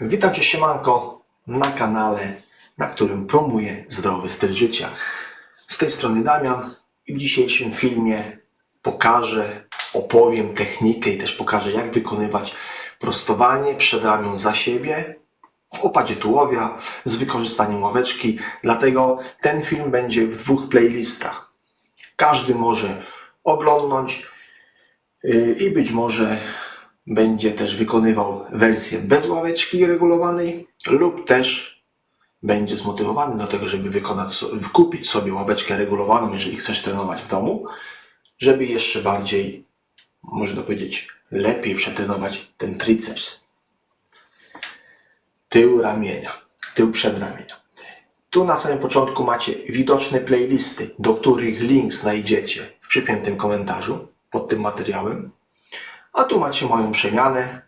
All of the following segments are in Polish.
Witam Cię siemanko na kanale, na którym promuję zdrowy styl życia. Z tej strony Damian i w dzisiejszym filmie pokażę, opowiem technikę i też pokażę jak wykonywać prostowanie przed ramion za siebie w opadzie tułowia z wykorzystaniem ławeczki. Dlatego ten film będzie w dwóch playlistach. Każdy może oglądnąć yy, i być może będzie też wykonywał wersję bez ławeczki regulowanej lub też będzie zmotywowany do tego, żeby wykonać, kupić sobie ławeczkę regulowaną, jeżeli chcesz trenować w domu, żeby jeszcze bardziej, można powiedzieć, lepiej przetrenować ten triceps. Tył ramienia, tył przedramienia. Tu na samym początku macie widoczne playlisty, do których link znajdziecie w przypiętym komentarzu pod tym materiałem. A tu macie moją przemianę,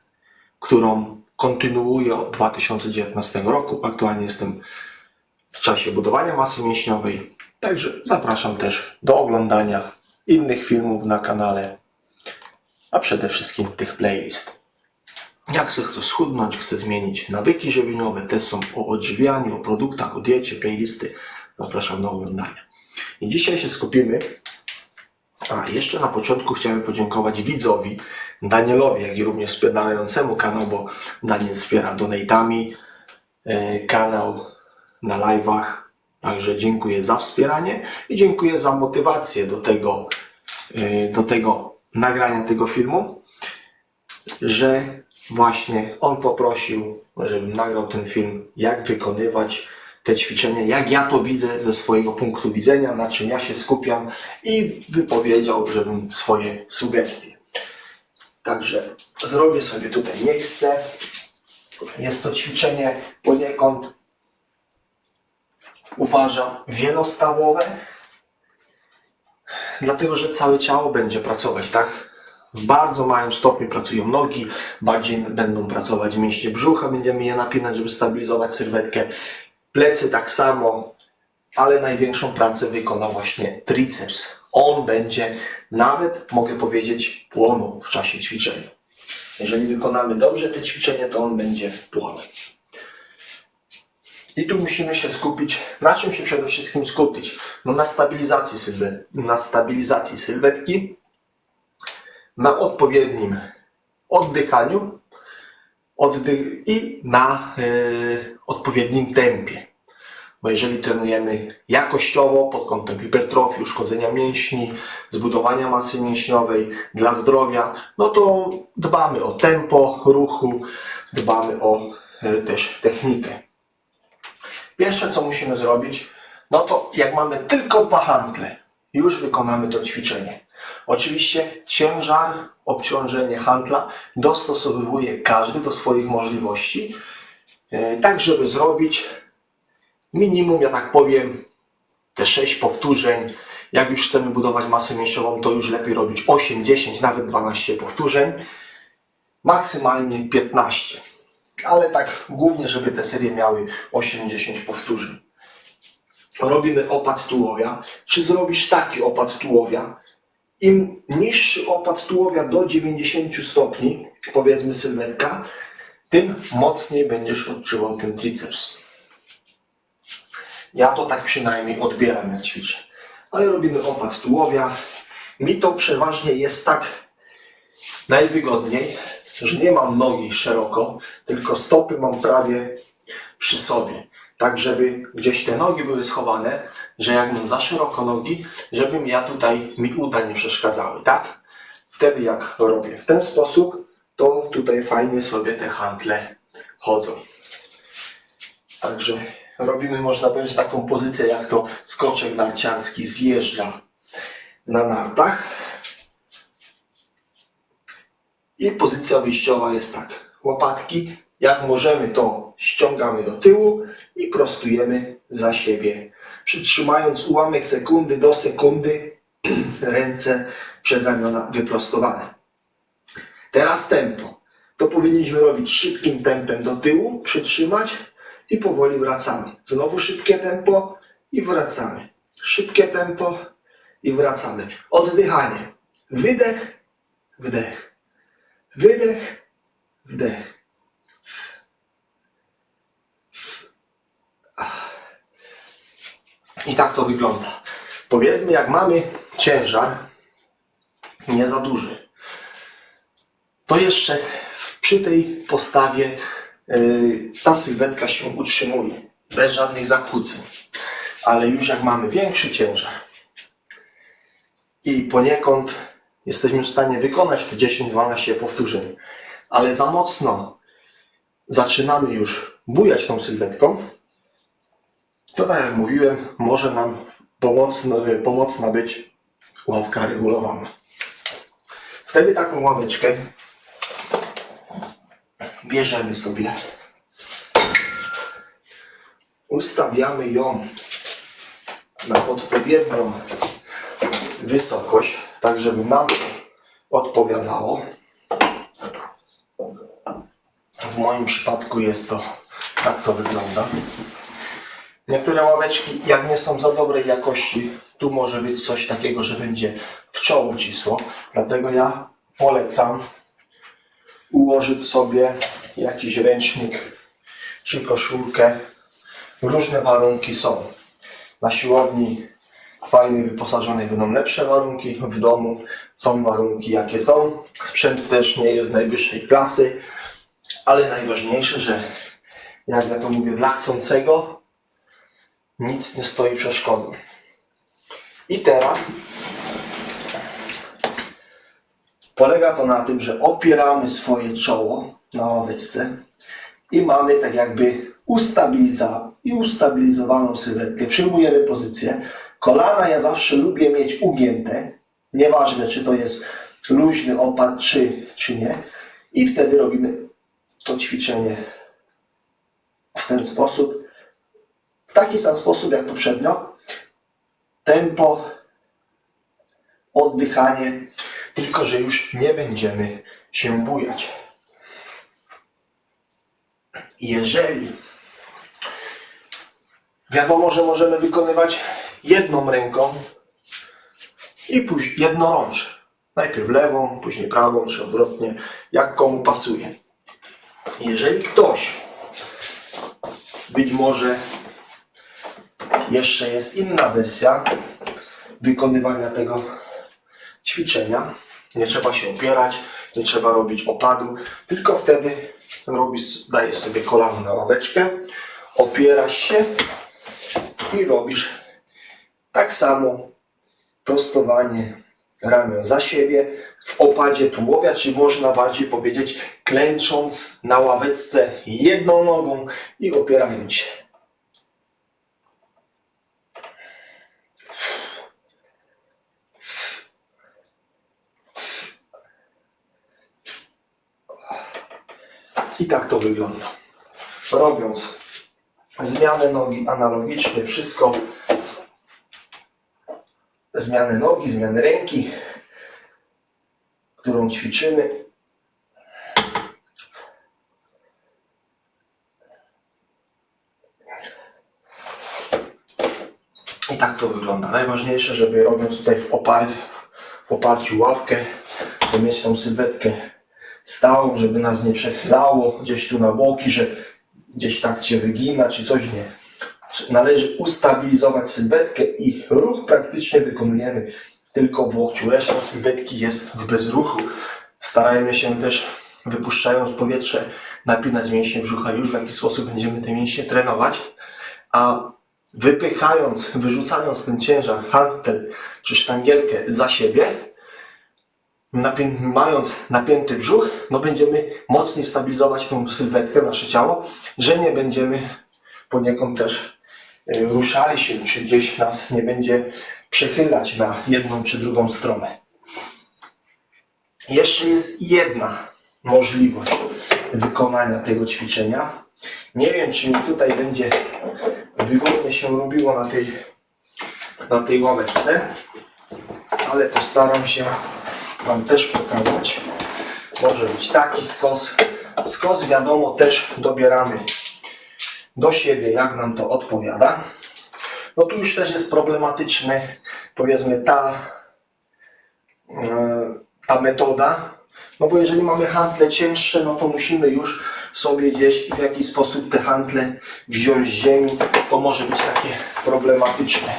którą kontynuuję od 2019 roku. Aktualnie jestem w czasie budowania masy mięśniowej, także zapraszam też do oglądania innych filmów na kanale, a przede wszystkim tych playlist. Jak chcę, schudnąć, chcę zmienić nawyki żywieniowe, te są o odżywianiu, o produktach, o diecie, playlisty. Zapraszam do oglądania. I dzisiaj się skupimy a, jeszcze na początku chciałem podziękować widzowi Danielowi, jak i również wspierającemu kanał, bo Daniel wspiera donatami e, kanał na live'ach. Także dziękuję za wspieranie i dziękuję za motywację do tego, e, do tego nagrania tego filmu, że właśnie on poprosił, żebym nagrał ten film, jak wykonywać te ćwiczenia, jak ja to widzę ze swojego punktu widzenia, na czym ja się skupiam i wypowiedział, żebym swoje sugestie. Także zrobię sobie tutaj miejsce. Jest to ćwiczenie poniekąd uważam wielostawowe, dlatego że całe ciało będzie pracować, tak? W bardzo małym stopniu pracują nogi, bardziej będą pracować mięśnie brzucha, będziemy je napinać, żeby stabilizować sylwetkę. Plecy tak samo, ale największą pracę wykona właśnie triceps. On będzie nawet, mogę powiedzieć, płonął w czasie ćwiczenia. Jeżeli wykonamy dobrze te ćwiczenie, to on będzie płonął. I tu musimy się skupić. Na czym się przede wszystkim skupić? No na stabilizacji, sylwet, na stabilizacji sylwetki, na odpowiednim oddychaniu oddych i na y, odpowiednim tempie. Bo jeżeli trenujemy jakościowo pod kątem hipertrofii, uszkodzenia mięśni, zbudowania masy mięśniowej dla zdrowia, no to dbamy o tempo ruchu, dbamy o y, też technikę. Pierwsze co musimy zrobić, no to jak mamy tylko dwa handle, już wykonamy to ćwiczenie. Oczywiście ciężar, obciążenie handla dostosowuje każdy do swoich możliwości, e, tak żeby zrobić minimum, ja tak powiem, te 6 powtórzeń. Jak już chcemy budować masę mięśniową, to już lepiej robić 8, 10, nawet 12 powtórzeń. Maksymalnie 15. Ale tak głównie, żeby te serie miały 8-10 powtórzeń. Robimy opad tułowia. Czy zrobisz taki opad tułowia? Im niższy opad tułowia do 90 stopni, powiedzmy sylwetka, tym mocniej będziesz odczuwał ten triceps. Ja to tak przynajmniej odbieram jak ćwiczę. Ale robimy opad tułowia. Mi to przeważnie jest tak najwygodniej, że nie mam nogi szeroko, tylko stopy mam prawie przy sobie. Tak, żeby gdzieś te nogi były schowane, że jak mam za szeroko nogi, żeby ja tutaj mi uda nie przeszkadzały, tak? Wtedy jak robię w ten sposób, to tutaj fajnie sobie te hantle chodzą. Także robimy, można powiedzieć, taką pozycję, jak to skoczek narciarski zjeżdża na nartach. I pozycja wyjściowa jest tak. Łopatki, jak możemy, to ściągamy do tyłu i prostujemy za siebie. Przytrzymając ułamek sekundy do sekundy ręce przedramiona wyprostowane. Teraz tempo. To powinniśmy robić szybkim tempem do tyłu, przytrzymać i powoli wracamy. Znowu szybkie tempo i wracamy. Szybkie tempo i wracamy. Oddychanie. Wydech, wdech. Wydech, wdech. I tak to wygląda. Powiedzmy, jak mamy ciężar nie za duży, to jeszcze przy tej postawie ta sylwetka się utrzymuje bez żadnych zakłóceń. Ale już jak mamy większy ciężar i poniekąd jesteśmy w stanie wykonać te 10-12 powtórzeń, ale za mocno zaczynamy już bujać tą sylwetką, to tak jak mówiłem, może nam pomocno, pomocna być ławka regulowana. Wtedy taką ławeczkę bierzemy sobie, ustawiamy ją na odpowiednią wysokość, tak żeby nam odpowiadało. W moim przypadku jest to, tak to wygląda. Niektóre ławeczki, jak nie są za dobrej jakości, tu może być coś takiego, że będzie w czoło cisło. Dlatego ja polecam ułożyć sobie jakiś ręcznik czy koszulkę. Różne warunki są. Na siłowni fajnie wyposażonej będą lepsze warunki, w domu są warunki jakie są. Sprzęt też nie jest najwyższej klasy, ale najważniejsze, że jak ja to mówię, dla chcącego nic nie stoi przeszkodą. I teraz polega to na tym, że opieramy swoje czoło na ławeczce i mamy tak jakby i ustabilizowaną sylwetkę. Przyjmujemy pozycję. Kolana ja zawsze lubię mieć ugięte. Nieważne, czy to jest luźny opar, czy, czy nie. I wtedy robimy to ćwiczenie w ten sposób. W taki sam sposób jak poprzednio. Tempo, oddychanie, tylko że już nie będziemy się bujać. Jeżeli wiadomo, że możemy wykonywać jedną ręką i później jednorącz. Najpierw lewą, później prawą, czy odwrotnie, jak komu pasuje. Jeżeli ktoś być może jeszcze jest inna wersja wykonywania tego ćwiczenia. Nie trzeba się opierać, nie trzeba robić opadu, tylko wtedy robisz, dajesz sobie kolano na ławeczkę, opierasz się i robisz tak samo prostowanie ramion za siebie w opadzie tułowia, czy można bardziej powiedzieć klęcząc na ławeczce jedną nogą i opierając się. I tak to wygląda. Robiąc zmianę nogi analogicznie, wszystko zmianę nogi, zmianę ręki, którą ćwiczymy. I tak to wygląda. Najważniejsze, żeby robiąc tutaj w, opar w oparciu ławkę, to mieć tą sylwetkę stałą, żeby nas nie przechylało gdzieś tu na boki, że gdzieś tak cię wygina, czy coś nie. Należy ustabilizować sylwetkę i ruch praktycznie wykonujemy tylko w łokciu. Reszta sylwetki jest w bezruchu. Starajmy się też, wypuszczając powietrze, napinać mięśnie brzucha. Już w jaki sposób będziemy te mięśnie trenować. A wypychając, wyrzucając ten ciężar, hantel czy sztangielkę za siebie, napię- mając napięty brzuch, no będziemy mocniej stabilizować tą sylwetkę, nasze ciało, że nie będziemy poniekąd też y, ruszali się, czy gdzieś nas nie będzie przechylać na jedną czy drugą stronę. Jeszcze jest jedna możliwość wykonania tego ćwiczenia. Nie wiem, czy mi tutaj będzie wygodnie się robiło na tej, na tej ławeczce, ale postaram się Wam też pokazać. Może być taki skos. Skos wiadomo też dobieramy do siebie, jak nam to odpowiada. No tu już też jest problematyczny, powiedzmy, ta, e, ta metoda, No bo jeżeli mamy handle cięższe, no to musimy już sobie gdzieś w jakiś sposób te handle wziąć z ziemi. To może być takie problematyczne.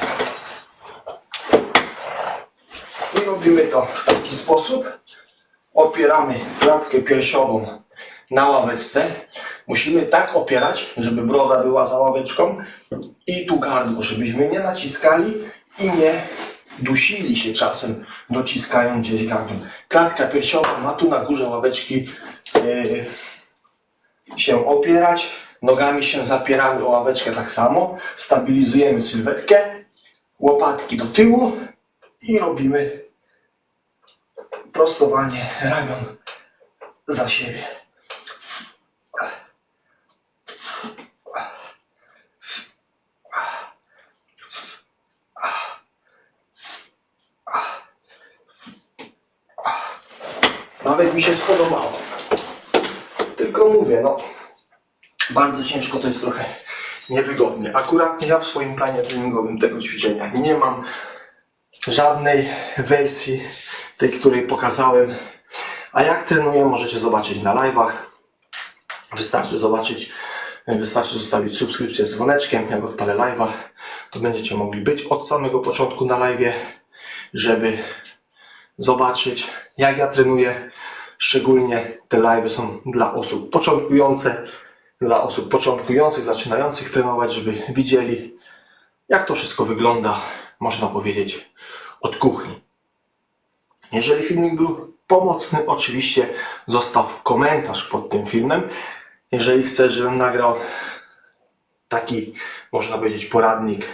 I robimy to w taki sposób. Opieramy klatkę piersiową na ławeczce. Musimy tak opierać, żeby broda była za ławeczką i tu gardło, żebyśmy nie naciskali i nie dusili się czasem, dociskając gdzieś gardło. Klatka piersiowa ma tu na górze ławeczki yy, się opierać. Nogami się zapieramy o ławeczkę tak samo. Stabilizujemy sylwetkę. Łopatki do tyłu i robimy prostowanie ramion za siebie. Nawet mi się spodobało. Tylko mówię, no bardzo ciężko to jest trochę niewygodnie. Akurat ja w swoim planie treningowym tego ćwiczenia nie mam żadnej wersji tej, której pokazałem. A jak trenuję, możecie zobaczyć na live'ach. Wystarczy zobaczyć, wystarczy zostawić subskrypcję z dzwoneczkiem, jak odpalę live'a, to będziecie mogli być od samego początku na live'ie, żeby zobaczyć, jak ja trenuję. Szczególnie te live'y są dla osób początkujące, dla osób początkujących, zaczynających trenować, żeby widzieli, jak to wszystko wygląda, można powiedzieć, od kuchni. Jeżeli filmik był pomocny, oczywiście zostaw komentarz pod tym filmem. Jeżeli chcesz, żebym nagrał taki, można powiedzieć, poradnik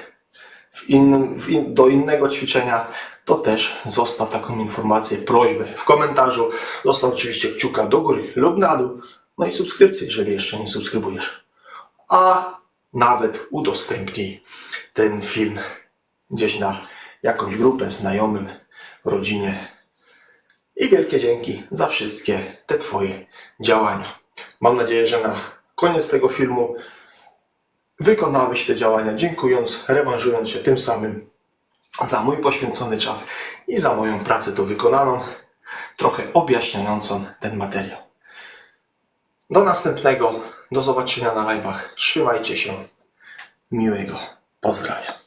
w innym, w in, do innego ćwiczenia, to też zostaw taką informację, prośbę w komentarzu. Zostaw oczywiście kciuka do góry lub na dół. No i subskrypcję, jeżeli jeszcze nie subskrybujesz. A nawet udostępnij ten film gdzieś na jakąś grupę znajomym, rodzinie. I wielkie dzięki za wszystkie te Twoje działania. Mam nadzieję, że na koniec tego filmu wykonałeś te działania, dziękując, rewanżując się tym samym za mój poświęcony czas i za moją pracę tu wykonaną, trochę objaśniającą ten materiał. Do następnego, do zobaczenia na live'ach. Trzymajcie się. Miłego. Pozdrawiam.